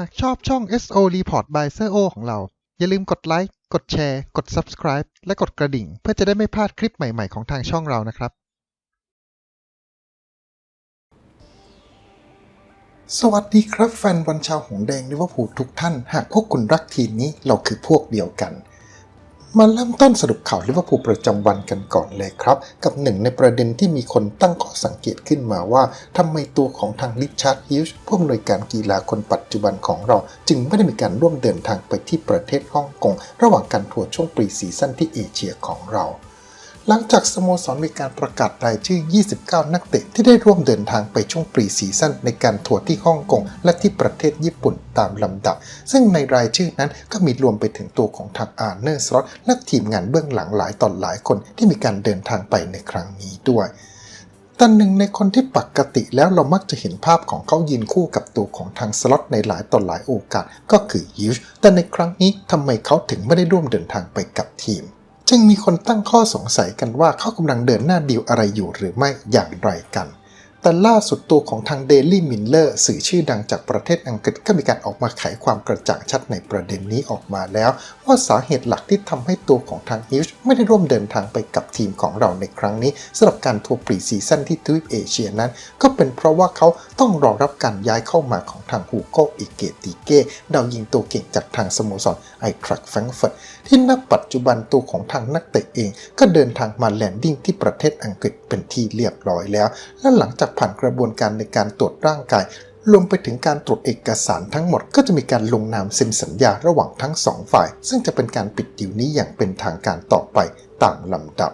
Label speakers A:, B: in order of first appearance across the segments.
A: หากชอบช่อง SO Report by s e o ของเรา อย่าลืมกดไลค์ กดแชร์ กด Subscribe และกดกระดิ่ง เพื่อจะได้ไม่พลาดคลิปใหม่ ๆ ของทางช่องเรานะครับ
B: สวัสดีครับแฟนบอลชาวหงแดงลิเวอร์พูลทุกท่าน หากพวกคุณรักทีมนี้เราคือพวกเดียวกัน มาเริ่มต้นสรุปข่าวลิเวอร์พูลประจำวันกันก่อนเลยครับ กับหนึ่งในประเด็นที่มีคนตั้งข้อสังเกตขึ้นมาว่าทำไมตัวของทางริชาร์ดฮิลช์ผู้อำนวยการกีฬาคนปัจจุบันของเรา จึงไม่ได้มีการร่วมเดินทางไปที่ประเทศฮ่องกง ระหว่างการทัวร์ช่วงปรีซีซั่นที่เอเชียของเรา หลังจากสโมสรมีการประกาศรายชื่อ 29 นักเตะที่ได้ร่วมเดินทางไปช่วงปรีซีซั่นในการทัวร์ที่ฮ่องกงและที่ประเทศญี่ปุ่นตามลำดับ ซึ่งในรายชื่อนั้นก็มีรวมไปถึงตัวของทางอาร์เนอร์สล็อตและทีมงานเบื้องหลังหลายต่อหลายคนที่มีการเดินทางไปในครั้งนี้ด้วยแต่หนึ่งในคนที่ปกติแล้วเรามักจะเห็นภาพของเขายืนคู่กับตัวของทางสล็อตในหลายต่อหลายโอกาสก็คือฮิวช์แต่ในครั้งนี้ทำไมเขาถึงไม่ได้ร่วมเดินทางไปกับทีม จึงมีคนตั้งข้อสงสัยกันว่าเขากำลังเดินหน้าดีลอะไรอยู่หรือไม่อย่างไรกัน แต่ล่าสุดตัวของทาง Daily Miller สื่อชื่อดังจากประเทศอังกฤษก็มีการออกมาไขความกระจ่างชัดในประเด็นนี้ออกมาแล้ว ว่าสาเหตุหลักที่ทำให้ตัวของทางฮิวช์ไม่ได้ร่วมเดินทางไปกับทีมของเราในครั้งนี้สำหรับการทัวร์ปรีซีซั่นที่ทวีปเอเชียนั้น ก็เป็นเพราะว่าเขาต้องรอรับการย้ายเข้ามาของทางฮูโกอิเกติเก้ดาวยิงตัวเก่งจากทางสโมสรไอทรัคแฟรงเฟิร์ตที่ณปัจจุบันตัวของทางนักเตะเอง ก็เดินทางมาแลนดิ้งที่ประเทศอังกฤษเป็นที่เรียบร้อยแล้ว และหลังจากผ่านกระบวนการในการตรวจร่างกาย รวมไปถึงการตรวจเอกสารทั้งหมด ก็จะมีการลงนามเซ็นสัญญาระหว่างทั้งสองฝ่าย ซึ่งจะเป็นการปิดดิวนี้อย่างเป็นทางการต่อไปตามลำดับ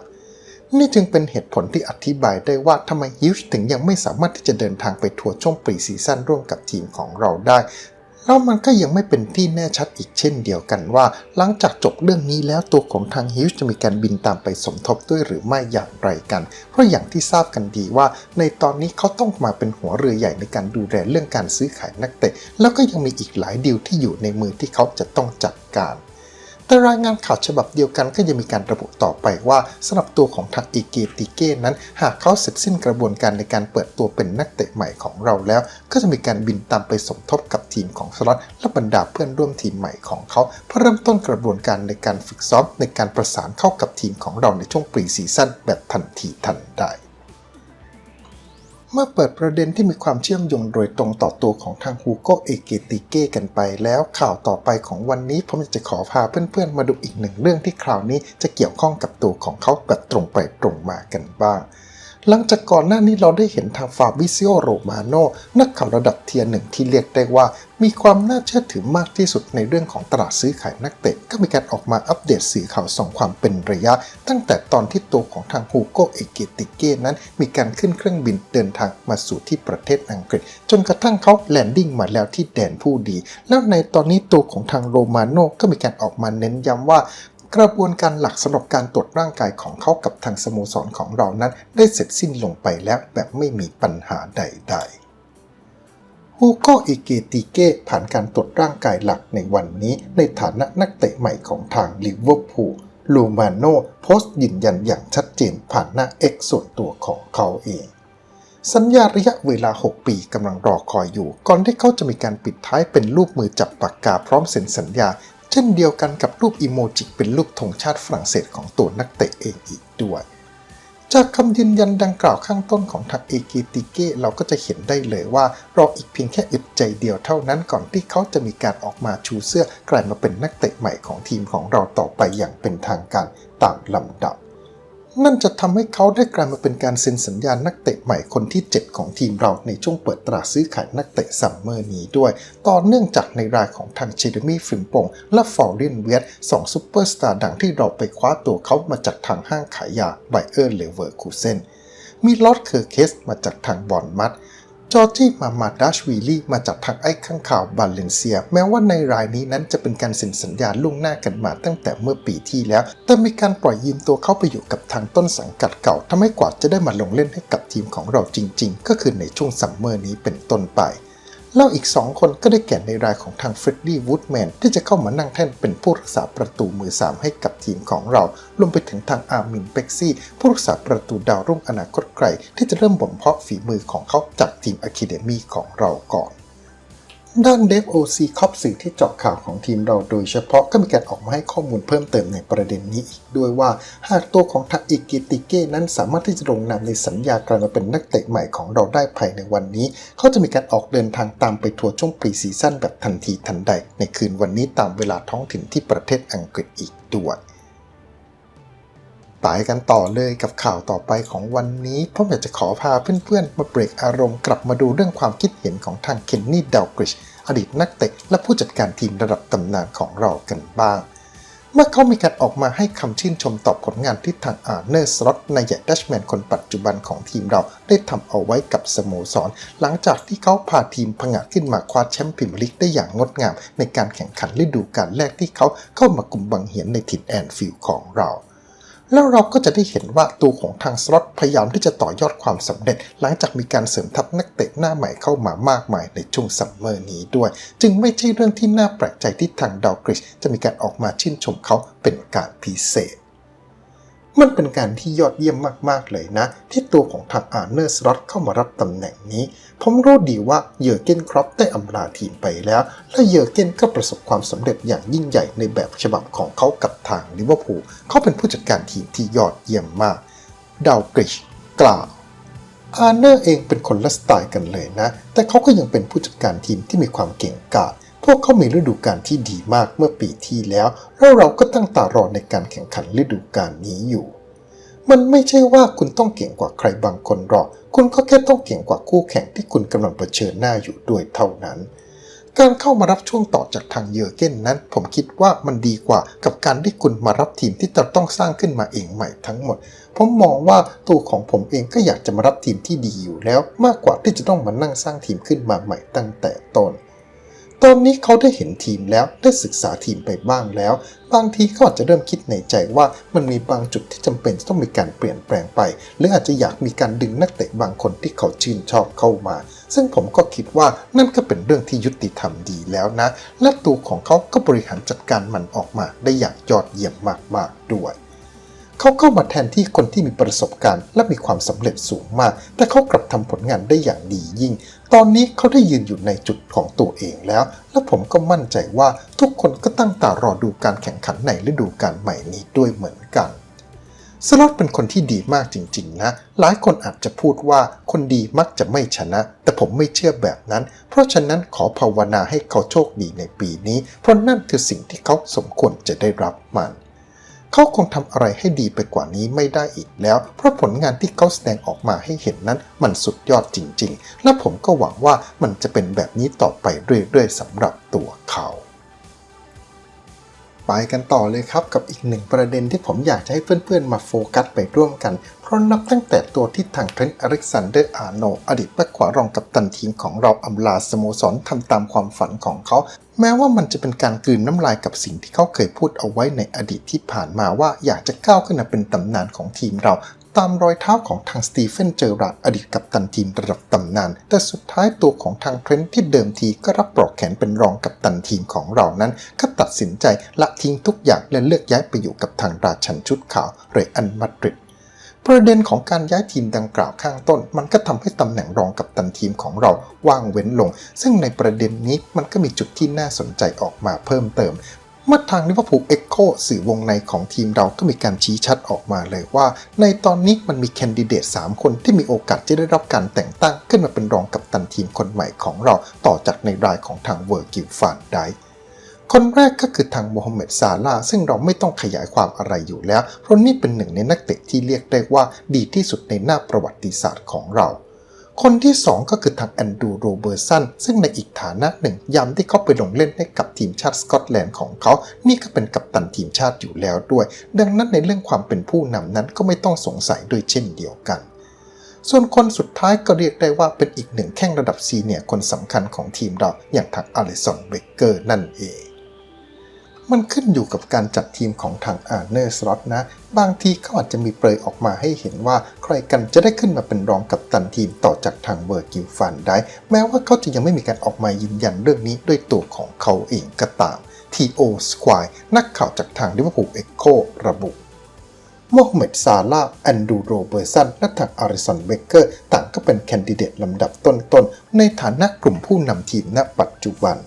B: นี่จึงเป็นเหตุผลที่อธิบายได้ว่าทำไมฮิวช์ถึงยังไม่สามารถที่จะเดินทางไปทัวร์ช่วงปรีซีซั่นร่วมกับทีมของเราได้ แล้วมันก็ยังไม่เป็นที่แน่ชัดอีกเช่นเดียวกันว่า หลังจากจบเรื่องนี้แล้วตัวของทางฮิวส์จะมีการบินตามไปสมทบด้วยหรือไม่อย่างไรกัน เพราะอย่างที่ทราบกันดีว่า ในตอนนี้เขาต้องมาเป็นหัวเรือใหญ่ในการดูแลเรื่องการซื้อขายนักเตะ แล้วก็ยังมีอีกหลายดีลที่อยู่ในมือที่เขาจะต้องจัดการ แต่รายงานข่าวฉบับเดียวกันก็ยังมีการระบุต่อไปว่าสำหรับตัวของทางอีเกติเก้นั้น หากเขาเสร็จสิ้นกระบวนการในการเปิดตัวเป็นนักเตะใหม่ของเราแล้ว ก็จะมีการบินตามไปสมทบกับทีมของสล็อตและบรรดาเพื่อนร่วมทีมใหม่ของเขาเพื่อเริ่มต้นกระบวนการในการฝึกซ้อมในการประสานเข้ากับทีมของเราในช่วงปรีซีซั่นแบบทันทีทันใด เมื่อเปิดประเด็นที่มีความเชื่อมโยงโดยตรงต่อตัวของทางฮูโกเอเกติเก้กันไปแล้วข่าวต่อไปของวันนี้ผมจะขอพาเพื่อนๆ มาดูอีกหนึ่งเรื่องที่คราวนี้จะเกี่ยวข้องกับตัวของเขาแบบตรงไปตรงมากันบ้าง หลังจากก่อนหน้านี้เราได้เห็นทางฟาบิซิโอโรมาโนนักข่าวระดับเทียร์หนึ่งที่เรียกได้ว่า มีความน่าเชื่อถือมากที่สุดในเรื่องของตลาดซื้อขายนักเตะ ก็มีการออกมาอัปเดตสื่อข่าวส่องความเป็นระยะ ตั้งแต่ตอนที่ตัวของทางฮูโกเอเกติเก้นั้น มีการขึ้นเครื่องบินเดินทางมาสู่ที่ประเทศอังกฤษ จนกระทั่งเขาแลนดิ้งมาแล้วที่แดนผู้ดี แล้วในตอนนี้ตัวของทางโรมาโนก็มีการออกมาเน้นย้ำว่า กระบวนการหลักสำหรับการตรวจร่างกายของเขากับทางสโมสรของเรานั้น ได้เสร็จสิ้นลงไปแล้วแบบไม่มีปัญหาใดๆฮูโกอิเกติเก้ผ่านการตรวจร่างกายหลักในวันนี้ในฐานะนักเตะใหม่ของทางลิเวอร์พูลลูมาโนโพสต์ยืนยันอย่างชัดเจนผ่านหน้า X ส่วนตัวของเขาเองสัญญาระยะเวลา 6 ปีกำลังรอคอยอยู่ ก่อนที่เขาจะมีการปิดท้ายเป็นรูปมือจับปากกาพร้อมเซ็นสัญญา เช่นเดียวกันกับรูปอิโมจิเป็นรูปธงชาติฝรั่งเศสของตัวนักเตะเองอีกด้วย จากคำยืนยันดังกล่าวข้างต้นของทางเอกิติเก้เราก็จะเห็นได้เลยว่ารออีกเพียงแค่อึดใจเดียวเท่านั้นก่อนที่เขาจะมีการออกมาชูเสื้อกลายมาเป็นนักเตะใหม่ของทีมของเราต่อไปอย่างเป็นทางการตามลำดับ นั่นจะทำให้เขาได้กลายมาเป็นการเซ็นสัญญานักเตะใหม่คนที่ 7 ของทีมเราในช่วงเปิดตลาดซื้อขายนักเตะซัมเมอร์นี้ด้วย ต่อเนื่องจากในรายของทางเชเรมี่ฟิมปงและฟอร์เรนเวียตสองซูเปอร์สตาร์ดังที่เราไปคว้าตัวเขามาจากทางห้างขายยาไบเออร์เลเวอร์คูเซนมีลอตเคอร์เคสมาจากทางบอนมัด จอร์จี่มามาดัชวีลี่มาจากทางไอ้ข้างข่าวบาเลนเซีย แม้ว่าในรายนี้นั้นจะเป็นการเซ็นสัญญาล่วงหน้ากันมาตั้งแต่เมื่อปีที่แล้ว แต่มีการปล่อยยืมตัวเข้าไปอยู่กับทางต้นสังกัดเก่าทำให้กว่าจะได้มาลงเล่นให้กับทีมของเราจริง ๆ ก็คือในช่วงซัมเมอร์นี้เป็นต้นไป แล้วอีก 2 คนก็ได้แก่ในรายของทางเฟรดดี้วูดแมนที่จะเข้ามานั่งแท่นเป็นผู้รักษาประตูมือ 3 ให้กับทีมของเรารวมไปถึงทางอาร์มินเบ็กซี่ ผู้รักษาประตูดาวรุ่งอนาคตไกล ที่จะเริ่มบ่มเพาะฝีมือของเขาจากทีมอะคาเดมี่ของเราก่อน ด้านเดฟโอซีคอบสื่อที่เจาะข่าวของทีมเราโดยเฉพาะก็มีการออกมาให้ข้อมูลเพิ่มเติมในประเด็นนี้อีกด้วยว่า หากตัวของทาอิกิติเก้นั้นสามารถที่จะลงนามในสัญญากลายมาเป็นนักเตะใหม่ของเราได้ภายในวันนี้ เขาจะมีการออกเดินทางตามไปทัวร์ช่วงปรีซีซั่นแบบทันทีทันใด ในคืนวันนี้ตามเวลาท้องถิ่นที่ประเทศอังกฤษอีกด้วย ไปกันต่อเลยกับข่าวต่อไปของวันนี้ผมอยากจะขอพาเพื่อนๆ มาเบรกอารมณ์กลับมาดูเรื่องความคิดเห็นของทางเคนนี่เดาวกริชอดีตนักเตะและผู้จัดการทีมระดับตำนานของเรากันบ้าง เมื่อเขามีการออกมาให้คำชื่นชมต่อผลงานที่ทางอาร์เนอร์สล็อตนายใหญ่ดัชแมนคนปัจจุบันของทีมเราได้ทำเอาไว้กับสโมสร หลังจากที่เขาพาทีมผงาดขึ้นมาคว้าแชมป์พรีเมียร์ลีกได้อย่างงดงาม ในการแข่งขันฤดูกาลแรกที่เขาเข้ามากลุ่มบังเหียนในถิ่นแอนฟิลด์ของเรา แล้วเราก็จะได้เห็นว่าตัวของทางสล็อตพยายามที่จะต่อยอดความสำเร็จ หลังจากมีการเสริมทัพนักเตะหน้าใหม่เข้ามามากมายในช่วงซัมเมอร์นี้ด้วย จึงไม่ใช่เรื่องที่น่าแปลกใจที่ทางดาวกริชจะมีการออกมาชื่นชมเขาเป็นการพิเศษ มันเป็นการที่ยอดเยี่ยมมากๆเลยนะ ที่ตัวของทางอาร์เนอร์สล็อตเข้ามารับตำแหน่งนี้ ผมรู้ดีว่าเยอร์เกนครอปได้อำลาทีมไปแล้ว และเยอร์เกนก็ประสบความสำเร็จอย่างยิ่งใหญ่ในแบบฉบับของเขากับทางลิเวอร์พูลเขาเป็นผู้จัดการทีมที่ยอดเยี่ยมมากดาวกริชกล่าวอาร์เนอร์เองเป็นคนละสไตล์กันเลยนะ แต่เขาก็ยังเป็นผู้จัดการทีมที่มีความเก่งกาจ พวกเขามีฤดูกาลที่ดีมากเมื่อปีที่แล้ว แล้วเราก็ตั้งตารอในการแข่งขันฤดูกาลนี้อยู่ มันไม่ใช่ว่าคุณต้องเก่งกว่าใครบางคนหรอก คุณก็แค่ต้องเก่งกว่าคู่แข่งที่คุณกำลังเผชิญหน้าอยู่ด้วยเท่านั้น การเข้ามารับช่วงต่อจากทางเยอเก้นนั้น ผมคิดว่ามันดีกว่ากับการที่คุณมารับทีมที่จะต้องสร้างขึ้นมาเองใหม่ทั้งหมด ผมมองว่าตัวของผมเองก็อยากจะมารับทีมที่ดีอยู่แล้ว มากกว่าที่จะต้องมานั่งสร้างทีมขึ้นมาใหม่ตั้งแต่ต้น ตอนนี้เขาได้เห็นทีมแล้วได้ศึกษาทีมไปบ้างแล้ว บางทีเขาอาจจะเริ่มคิดในใจว่ามันมีบางจุดที่จำเป็นต้องมีการเปลี่ยนแปลงไป หรืออาจจะอยากมีการดึงนักเตะบางคนที่เขาชื่นชอบเข้ามา ซึ่งผมก็คิดว่านั่นก็เป็นเรื่องที่ยุติธรรมดีแล้วนะ และตัวของเขาก็บริหารจัดการมันออกมาได้อย่างยอดเยี่ยมมากๆด้วย เขาเข้ามาแทนที่คนที่มีประสบการณ์และมีความสำเร็จสูงมาก แต่เขากลับทำผลงานได้อย่างดียิ่ง ตอนนี้เขาได้ยืนอยู่ในจุดของตัวเองแล้ว และผมก็มั่นใจว่าทุกคนก็ตั้งตารอดูการแข่งขันในฤดูกาลใหม่นี้ด้วยเหมือนกันสล็อตเป็นคนที่ดีมากจริงๆนะ หลายคนอาจจะพูดว่าคนดีมักจะไม่ชนะ แต่ผมไม่เชื่อแบบนั้น เพราะฉะนั้นขอภาวนาให้เขาโชคดีในปีนี้ เพราะนั่นคือสิ่งที่เขาสมควรจะได้รับมัน เขาคงทำอะไรให้ดีไปกว่านี้ไม่ได้อีกแล้ว เพราะผลงานที่เขาแสดงออกมาให้เห็นนั้น มันสุดยอดจริง ๆ และผมก็หวังว่ามันจะเป็นแบบนี้ต่อไปเรื่อยๆสำหรับตัวเขา ไปกันต่อเลยครับกับอีกหนึ่งประเด็นที่ผมอยากจะให้เพื่อนๆมาโฟกัสไปร่วมกัน เพราะนับตั้งแต่ตัวที่ทางเทรนต์อเล็กซานเดอร์อาร์โนอดีตแบ็คขวารองกัปตันทีมของเราอำลาสโมสรทำตามความฝันของเขา แม้ว่ามันจะเป็นการกลืนน้ำลายกับสิ่งที่เขาเคยพูดเอาไว้ในอดีตที่ผ่านมาว่าอยากจะก้าวขึ้นมาเป็นตำนานของทีมเรา ตามรอยเท้าของทางสตีเฟนเจอราร์ดอดีตกัปตันทีมระดับตำนาน แต่สุดท้ายตัวของทางเทรนต์ที่เดิมทีก็รับปลอกแขนเป็นรองกัปตันทีมของเรานั้น ก็ตัดสินใจละทิ้งทุกอย่างและเลือกย้ายไปอยู่กับทางราชันชุดขาวเรอันมาดริดประเด็นของการย้ายทีมดังกล่าวข้างต้น มันก็ทำให้ตำแหน่งรองกับตันทีมของเราว่างเว้นลง ซึ่งในประเด็นนี้มันก็มีจุดที่น่าสนใจออกมาเพิ่มเติม เมื่อทางลิเวอร์พูลเอ็กโคสื่อวงในของทีมเราก็มีการชี้ชัดออกมาเลยว่า ในตอนนี้มันมีแคนดิเดต 3 คนที่มีโอกาสจะได้รับการแต่งตั้งขึ้นมาเป็นรองกับตันทีมคนใหม่ของเราต่อจากในรายของทางเวอร์กิลฟานไดคนแรกก็คือทางโมฮัมเหม็ดซาลาซึ่งเราไม่ต้องขยายความอะไรอยู่แล้ว เพราะนี่เป็นหนึ่งในนักเตะที่เรียกได้ว่าดีที่สุดในหน้าประวัติศาสตร์ของเรา คนที่ 2 ก็คือทางแอนดรูโรเบอร์สันซึ่งในอีกฐานะหนึ่งยามที่เขาไปลงเล่นให้กับทีมชาติสกอตแลนด์ของเขา นี่ก็เป็นกัปตันทีมชาติอยู่แล้วด้วย ดังนั้นในเรื่องความเป็นผู้นำนั้นก็ไม่ต้องสงสัยด้วยเช่นเดียวกันส่วนคนสุดท้ายก็เรียกได้ว่าเป็นอีกหนึ่งแข้งระดับซีเนียร์คนสำคัญของทีมเราอย่างทางอลิสันเบเกอร์นั่นเอง มันขึ้นอยู่กับการจัดทีมของทางอาร์เนอร์สล็อตนะ บางทีเขาอาจจะมีเปรยออกมาให้เห็นว่าใครกันจะได้ขึ้นมาเป็นรองกับตันทีมต่อจากทางเวอร์กิลฟันได้ แม้ว่าเขาจะยังไม่มีการออกมายืนยันเรื่องนี้ด้วยตัวของเขาเองก็ตาม T.O. Squire นักข่าวจากทางลิเวอร์พูลเอ็กโคระบุโมฮัมเหม็ดซาลาแอนดูโรเบอร์สันและทางอาริสันเบเกอร์ ต่างก็เป็นแคนดิเดตลำดับต้นๆ ในฐานะกลุ่มผู้นำทีมณปัจจุบัน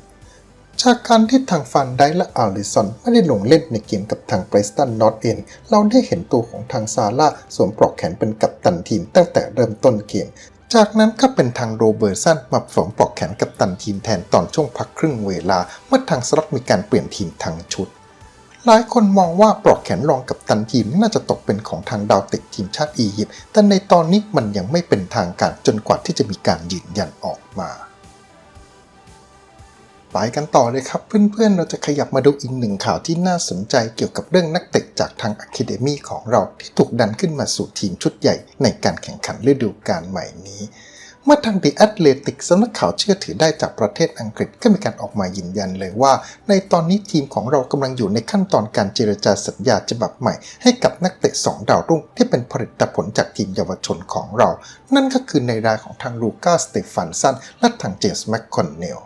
B: จากการที่ทางฟันได้และอาริสันไม่ได้ลงเล่นในเกมกับทางเบรสตันนอตเอนเราได้เห็นตัวของทางซาร่าสวมปลอกแขนเป็นกัปตันทีมตั้งแต่เริ่มต้นเกม จากนั้นก็เป็นทางโรเบอร์สันมาสวมปลอกแขนกัปตันทีมแทนตอนช่วงพักครึ่งเวลา เมื่อทางสล็อตมีการเปลี่ยนทีมทั้งชุดหลายคนมองว่าปลอกแขนรองกับตันทีมน่าจะตกเป็นของทางดาวเตะทีมชาติอียิปต์แต่ในตอนนี้มันยังไม่เป็นทางการจนกว่าที่จะมีการยืนยันออกมา ไปกันต่อเลยครับ เพื่อนๆ เราจะขยับมาดูอีกหนึ่งข่าวที่น่าสนใจเกี่ยวกับเรื่องนักเตะจากทางอะคาเดมีของเราที่ถูกดันขึ้นมาสู่ทีมชุดใหญ่ในการแข่งขันฤดูกาลใหม่นี้เมื่อทาง The Athletic สำนักข่าวเชื่อถือได้จากประเทศอังกฤษก็มีการออกมายืนยันเลยว่า ในตอนนี้ทีมของเรากำลังอยู่ในขั้นตอนการเจรจาสัญญาฉบับใหม่ ให้กับนักเตะ 2 ดาวรุ่งที่เป็นผลิตผลจากทีมเยาวชนของเรา นั่นก็คือในรายของทางลูก้าสเตฟานสันและทางเจสแมคคอนเนล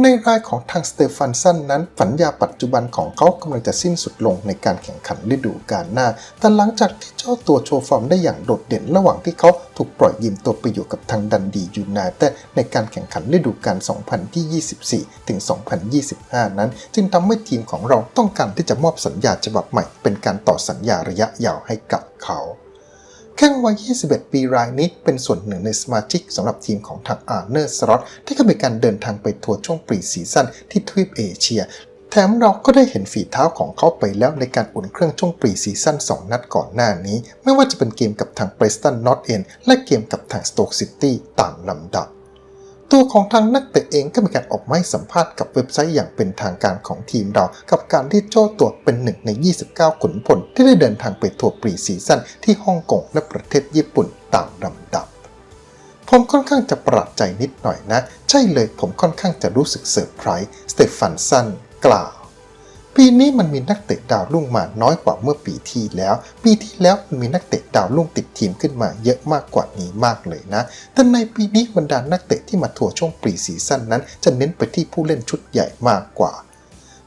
B: ในรายของทางสเตฟานสันนั้น สัญญาปัจจุบันของเขากำลังจะสิ้นสุดลงในการแข่งขันฤดูกาลหน้า แต่หลังจากที่เจ้าตัวโชว์ฟอร์มได้อย่างโดดเด่นระหว่างที่เขาถูกปล่อยยืมตัวไปอยู่กับทางดันดียูไนเต็ดในการแข่งขันฤดูกาล 2024 ถึง 2025 นั้น จึงทำให้ทีมของเราต้องการที่จะมอบสัญญาฉบับใหม่ เป็นการต่อสัญญาระยะยาวให้กับเขา ข้งวัย 21 ปีรายนี้เป็นส่วนหนึ่งในสมาชิกสำหรับทีมของทางอาร์เนอร์สล็อตที่ก็มีการเดินทางไปทัวร์ช่วงปรีซีซั่นที่ทวีปเอเชียแถมเราก็ได้เห็นฝีเท้าของเขาไปแล้วในการอุ่นเครื่องช่วงปรีซีซั่น2 นัดก่อนหน้านี้ ไม่ว่าจะเป็นเกมกับทางเพรสตันนอตเอนและเกมกับทางสโตกซิตี้ตามลำดับ ตัวของทางนักเตะเองก็มีการออกมาให้สัมภาษณ์กับเว็บไซต์อย่างเป็นทางการของทีมเรา กับการที่โจ้ตัวเป็นหนึ่งใน 29 ขุนพลที่ได้เดินทางไปทัวร์ปรีซีซั่นที่ฮ่องกงและประเทศญี่ปุ่นตามลำดับผมค่อนข้างจะประหลาดใจนิดหน่อยนะ ใช่เลยผมค่อนข้างจะรู้สึกเซอร์ไพรส์สเตฟานสันกล่าว ปีนี้มันมีนักเตะดาวรุ่งมาน้อยกว่าเมื่อปีที่แล้ว ปีที่แล้วมันมีนักเตะดาวรุ่งติดทีมขึ้นมาเยอะมากกว่านี้มากเลยนะ แต่ในปีนี้บรรดานักเตะที่มาทัวร์ช่วงปรีซีซั่นนั้น จะเน้นไปที่ผู้เล่นชุดใหญ่มากกว่า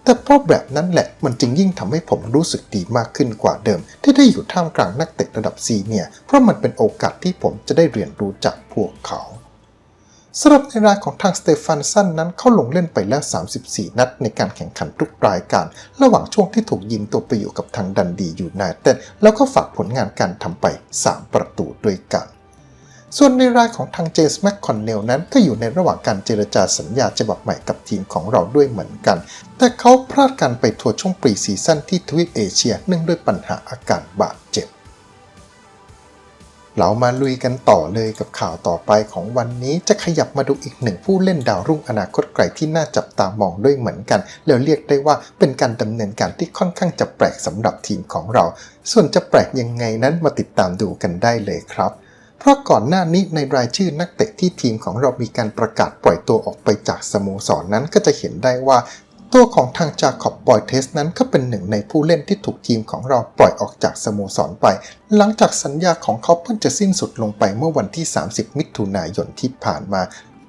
B: แต่เพราะแบบนั้นแหละมันจึงยิ่งทำให้ผมรู้สึกดีมากขึ้นกว่าเดิม ที่ได้อยู่ท่ามกลางนักเตะระดับซีเนียเพราะมันเป็นโอกาสที่ผมจะได้เรียนรู้จากพวกเขา สำหรับในรายของทางสเตฟานสันนั้นเขาลงเล่นไปแล้ว 34 นัดในการแข่งขันทุกรายการ ระหว่างช่วงที่ถูกยิงตัวไปอยู่กับทางดันดีอยู่ไนเต็ดแล้วก็ฝากผลงานการทำไป 3 ประตูด้วยกันส่วนในรายของทางเจสแมคคอนเนลนั้นก็อยู่ในระหว่างการเจรจาสัญญาฉบับใหม่กับทีมของเราด้วยเหมือนกัน แต่เขาพลาดการไปทัวร์ช่วงปรีซีซั่นที่ทวีปเอเชียเนื่องด้วยปัญหาอาการบาดเจ็บ เรามาลุยกันต่อเลยกับข่าวต่อไปของวันนี้จะขยับมาดูอีกหนึ่งผู้เล่นดาวรุ่งอนาคตไกลที่น่าจับตามองด้วยเหมือนกัน แล้วเรียกได้ว่าเป็นการดำเนินการที่ค่อนข้างจะแปลกสำหรับทีมของเรา ส่วนจะแปลกยังไงนั้นมาติดตามดูกันได้เลยครับเพราะก่อนหน้านี้ในรายชื่อนักเตะที่ทีมของเรามีการประกาศปล่อยตัวออกไปจากสโมสรนนั้นก็จะเห็นได้ว่า ตัวของทางจาขอบบอยเทสนั้นก็เป็นหนึ่งในผู้เล่นที่ถูกทีมของเราปล่อยออกจากสโมสรไป หลังจากสัญญาของเขาเพิ่งจะสิ้นสุดลงไปเมื่อวันที่ 30 มิถุนายนที่ผ่านมา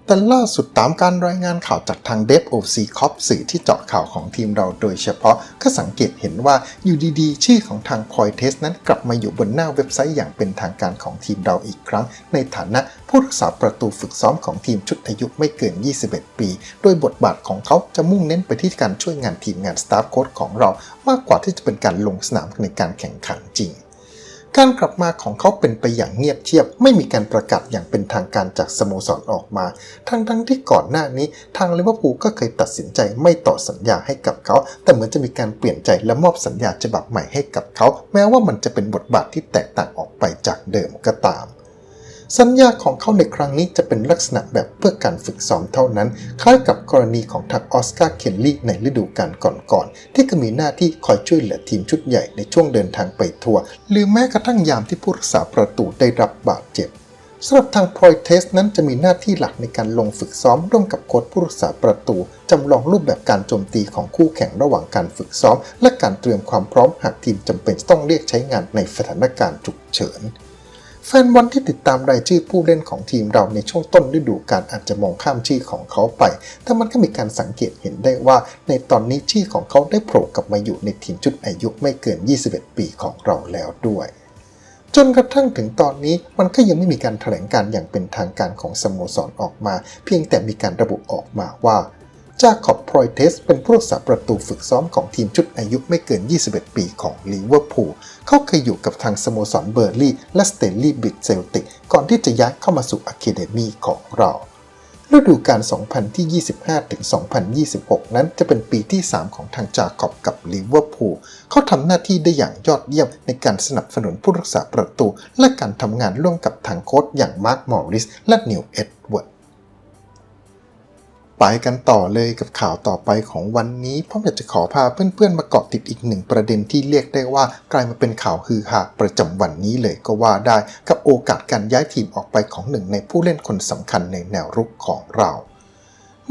B: แต่ล่าสุดตามการรายงานข่าวจากทางเดฟโอซีคอปสื่อที่เจาะข่าวของทีมเราโดยเฉพาะ ก็สังเกตเห็นว่าอยู่ดีๆ ชื่อของทางพอยเทสนั้นกลับมาอยู่บนหน้าเว็บไซต์อย่างเป็นทางการของทีมเราอีกครั้ง ในฐานะผู้รักษาประตูฝึกซ้อมของทีมชุดอายุไม่เกิน 21 ปี โดยบทบาทของเขาจะมุ่งเน้นไปที่การช่วยงานทีมงานสตาฟโค้ชของเรา มากกว่าที่จะเป็นการลงสนามในการแข่งขันจริง การกลับมาของเขาเป็นไปอย่างเงียบเชียบ ไม่มีการประกาศอย่างเป็นทางการจากสโมสรออกมา ทั้งทั้งที่ก่อนหน้านี้ทางลิเวอร์พูลก็เคยตัดสินใจไม่ต่อสัญญาให้กับเขา แต่เหมือนจะมีการเปลี่ยนใจและมอบสัญญาฉบับใหม่ให้กับเขา แม้ว่ามันจะเป็นบทบาทที่แตกต่างออกไปจากเดิมก็ตาม สัญญาของเขาในครั้งนี้จะเป็นลักษณะแบบเพื่อการฝึกซ้อมเท่านั้น คล้ายกับกรณีของทางออสการ์ เคนลี่ในฤดูกาลก่อนๆ ที่ก็มีหน้าที่คอยช่วยเหลือทีมชุดใหญ่ในช่วงเดินทางไปทัวร์ หรือแม้กระทั่งยามที่ผู้รักษาประตูได้รับบาดเจ็บสำหรับทางพรอยเทสนั้นจะมีหน้าที่หลักในการลงฝึกซ้อมร่วมกับโค้ชผู้รักษาประตู จำลองรูปแบบการโจมตีของคู่แข่งระหว่างการฝึกซ้อม และการเตรียมความพร้อมหากทีมจำเป็นต้องเรียกใช้งานในสถานการณ์ฉุกเฉิน แฟนบอลที่ติดตามรายชื่อผู้เล่นของทีมเราในช่วงต้นฤดูกาลอาจจะมองข้ามชื่อของเขาไป แต่มันก็มีการสังเกตเห็นได้ว่าในตอนนี้ชื่อของเขาได้โผล่กลับมาอยู่ในทีมชุดอายุไม่เกิน 21 ปีของเราแล้วด้วยจนกระทั่งถึงตอนนี้มันก็ยังไม่มีการแถลงการอย่างเป็นทางการของสโมสรออกมา เพียงแต่มีการระบุออกมาว่า จาคอบพรอยเทสเป็นผู้รักษาประตูฝึกซ้อมของทีมชุดอายุไม่เกิน 21 ปีของลิเวอร์พูล เขาเคยอยู่กับทางสโมสรเบอร์ลี่และสเตลลี่บิดเซลติก ก่อนที่จะย้ายเข้ามาสู่อะคาเดมีของเราฤดูกาล 2025-2026 นั้นจะเป็นปีที่ 3 ของทางจาคอบกับลิเวอร์พูล เขาทำหน้าที่ได้อย่างยอดเยี่ยมในการสนับสนุนผู้รักษาประตู และการทำงานร่วมกับทางโค้ชอย่างมาร์คมอริสและนิวเอ็ดเวิร์ด ไปกันต่อเลยกับข่าวต่อไปของวันนี้ผมอยากจะขอพาเพื่อนๆมาเกาะติดอีกหนึ่งประเด็นที่เรียกได้ว่ากลายมาเป็นข่าวฮือฮาประจำวันนี้เลยก็ว่าได้กับโอกาสการย้ายทีมออกไปของหนึ่งในผู้เล่นคนสำคัญในแนวรุกของเรา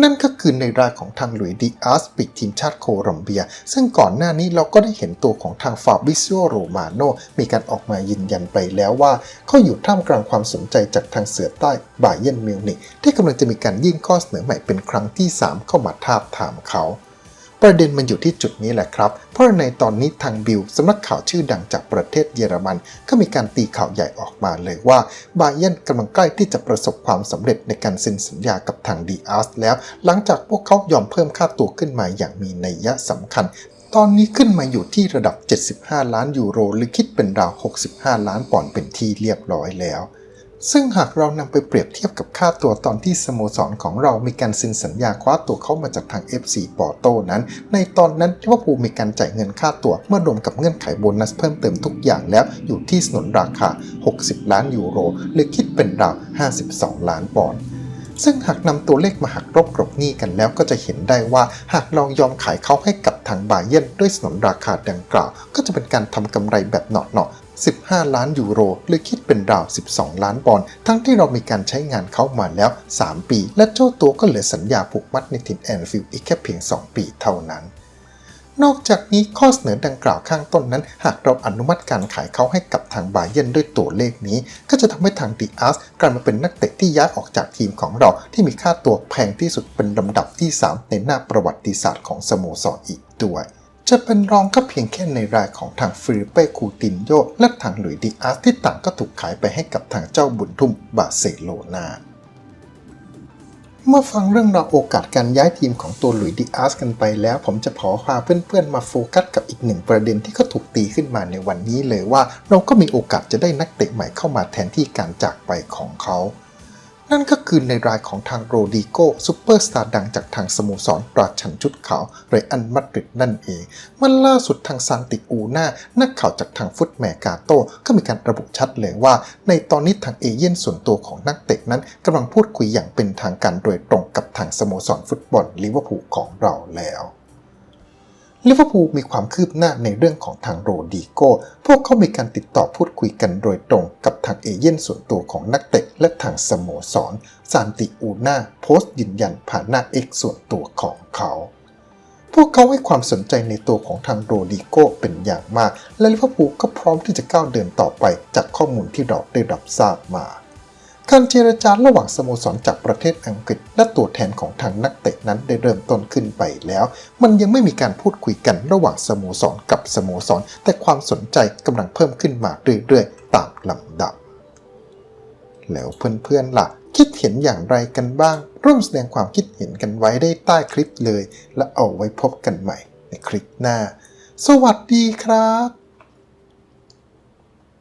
B: นั่นก็คือในรายของทางหลุยส์ดิอาสปิกทีมชาติโคลอมเบีย ซึ่งก่อนหน้านี้เราก็ได้เห็นตัวของทางฟาบิซิโอโรมาโนมีการออกมายืนยันไปแล้วว่าเขาอยู่ท่ามกลางความสนใจจากทางเสือใต้บาเยนมิวนิกที่กำลังจะมีการยื่นข้อเสนอใหม่เป็นครั้งที่ 3 เข้ามาทาบทามเขา ประเด็นมันอยู่ที่จุดนี้แหละครับ เพราะในตอนนี้ทางบิลสำนักข่าวชื่อดังจากประเทศเยอรมันก็มีการตีข่าวใหญ่ออกมาเลยว่าบาเยนกำลังใกล้ที่จะประสบความสำเร็จในการเซ็นสัญญากับทางดีอาร์สแล้ว หลังจากพวกเขายอมเพิ่มค่าตัวขึ้นมาอย่างมีนัยยะสำคัญตอนนี้ขึ้นมาอยู่ที่ระดับ 75 ล้านยูโร หรือคิดเป็นราว 65 ล้านปอนด์เป็นที่เรียบร้อยแล้ว ซึ่งหากเรานำไปเปรียบเทียบกับค่าตัวตอนที่สโมสรของเรามีการเซ็นสัญญาคว้าตัวเข้ามาจากทาง FC ปอร์โตนั้น ในตอนนั้นลิเวอร์พูลมีการจ่ายเงินค่าตัวเมื่อรวมกับเงื่อนไขโบนัสเพิ่มเติมทุกอย่างแล้วอยู่ที่สนนราคา 60 ล้านยูโร หรือคิดเป็นราว 52 ล้านปอนด์ซึ่งหากนำตัวเลขมาหักลบกลบหนี้กันแล้วก็จะเห็นได้ว่าหากเรายอมขายเขาให้กับทางบาเยนด้วยสนนราคาดังกล่าว ก็จะเป็นการทำกำไรแบบเหนาะ 15 ล้านยูโรหรือคิดเป็นราว 12 ล้านปอนด์ทั้งที่เรามีการใช้งานเขามาแล้ว 3 ปี และเจ้าตัวก็เหลือสัญญาผูกมัดในทีมแอนฟิลด์อีกแค่เพียง 2 ปีเท่านั้นนอกจากนี้ข้อเสนอดังกล่าวข้างต้นนั้น หากเราอนุมัติการขายเขาให้กับทางบาเยนด้วยตัวเลขนี้ ก็จะทำให้ทางดีอาร์สกลายมาเป็นนักเตะที่ย้ายออกจากทีมของเราที่มีค่าตัวแพงที่สุดเป็นลำดับที่ 3 ในหน้าประวัติศาสตร์ของสโมสรอีกด้วย จะเป็นรองก็เพียงแค่ในรายของทางฟิลิเป้คูตินโยและทางหลุยดิอาร์ที่ต่างก็ถูกขายไปให้กับทางเจ้าบุญทุ่มบาร์เซโลนาเมื่อฟังเรื่องราวโอกาสการย้ายทีมของตัวหลุยดิอาร์สกันไปแล้ว ผมจะขอพาเพื่อนๆมาโฟกัสกับอีกหนึ่งประเด็นที่เขาถูกตีขึ้นมาในวันนี้เลยว่า เราก็มีโอกาสจะได้นักเตะใหม่เข้ามาแทนที่การจากไปของเขา นั่นก็คือในรายของทางโรดิโกซูเปอร์สตาร์ดังจากทางสโมสรราชันชุดขาวเรอันมาดริดนั่นเองมันล่าสุดทางซานติอูน่านักข่าวจากทางฟุตแมกาโตก็มีการระบุชัดเลยว่า ในตอนนี้ทางเอเย่นส่วนตัวของนักเตะนั้นกำลังพูดคุยอย่างเป็นทางการโดยตรงกับทางสโมสรฟุตบอลลิเวอร์พูลของเราแล้ว ลิเวอร์พูลมีความคืบหน้าในเรื่องของทางโรดิโก พวกเขามีการติดต่อพูดคุยกันโดยตรงกับทางเอเย่นส่วนตัวของนักเตะและทางสโมสร ซานติอูน่าโพสต์ยืนยันผ่านหน้าเอกส่วนตัวของเขา พวกเขาให้ความสนใจในตัวของทางโรดิโกเป็นอย่างมาก และลิเวอร์พูลก็พร้อมที่จะก้าวเดินต่อไปจากข้อมูลที่เราได้รับทราบมา การเจรจาระหว่างสโมสรจากประเทศอังกฤษ และตัวแทนของทางนักเตะนั้นได้เริ่มต้นขึ้นไปแล้ว มันยังไม่มีการพูดคุยกันระหว่างสโมสรกับสโมสร แต่ความสนใจกำลังเพิ่มขึ้นมาเรื่อยๆ ตามลำดับ แล้วเพื่อนๆล่ะ คิดเห็นอย่างไรกันบ้าง ร่วมแสดงความคิดเห็นกันไว้ได้ใต้คลิปเลย และเอาไว้พบกันใหม่ในคลิปหน้า สวัสดีครับ